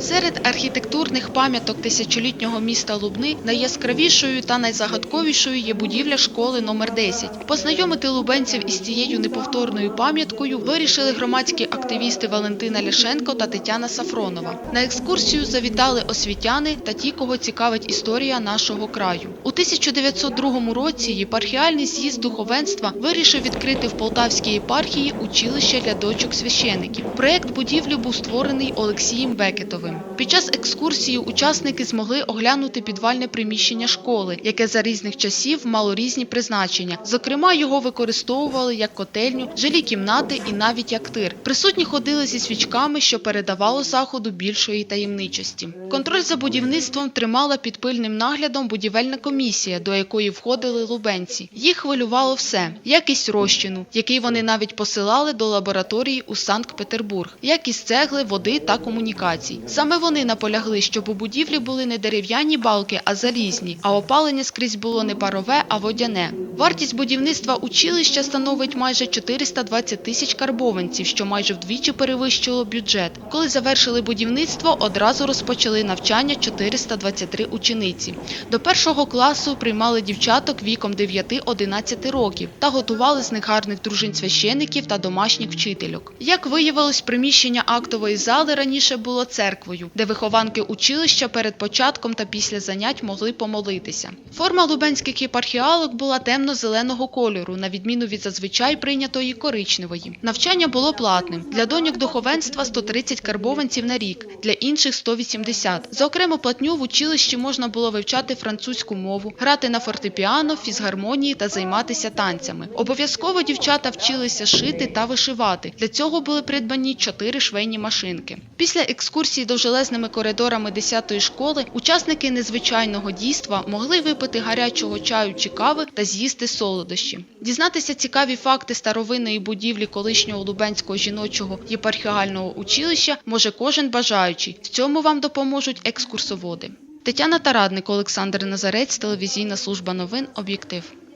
Серед архітектурних пам'яток тисячолітнього міста Лубни найяскравішою та найзагадковішою є будівля школи номер 10. Познайомити лубенців із цією неповторною пам'яткою вирішили громадські активісти Валентина Ляшенко та Тетяна Сафронова. На екскурсію завітали освітяни та ті, кого цікавить історія нашого краю. У 1902 році єпархіальний з'їзд духовенства вирішив відкрити в Полтавській єпархії училище для дочок священиків. Проект будівлі був створений Олексієм Бекетовим. Під час екскурсії учасники змогли оглянути підвальне приміщення школи, яке за різних часів мало різні призначення. Зокрема, його використовували як котельню, жилі кімнати і навіть як тир. Присутні ходили зі свічками, що передавало заходу більшої таємничості. Контроль за будівництвом тримала під пильним наглядом будівельна комісія, до якої входили лубенці. Їх хвилювало все: якість розчину, який вони навіть посилали до лабораторії у Санкт-Петербург, якість цегли, води та комунікацій. Саме вони наполягли, щоб у будівлі були не дерев'яні балки, а залізні, а опалення скрізь було не парове, а водяне. Вартість будівництва училища становить майже 420 тисяч карбованців, що майже вдвічі перевищило бюджет. Коли завершили будівництво, одразу розпочали навчання 423 учениці. До першого класу приймали дівчаток віком 9-11 років та готували з них гарних дружин священиків та домашніх вчительок. Як виявилось, приміщення актової зали раніше було церквою, де вихованки училища перед початком та після занять могли помолитися. Форма лубенських єпархіалок була темно-зеленого кольору, на відміну від зазвичай прийнятої коричневої. Навчання було платним. Для доньок духовенства 130 карбованців на рік, для інших 180. За окрему платню в училищі можна було вивчати французьку мову, грати на фортепіано, фізгармонії та займатися танцями. Обов'язково дівчата вчилися шити та вишивати. Для цього були придбані чотири швейні машинки. Після екскурсії довжелезними коридорами 10-ї школи учасники незвичайного дійства могли випити гарячого чаю чи кави та з'їсти солодощі. Дізнатися цікаві факти старовинної будівлі колишнього Лубенського жіночого єпархіального училища може кожен бажаючий. В цьому вам допоможуть екскурсоводи. Тетяна Тарадник, Олександр Назарець, телевізійна служба новин «Об'єктив».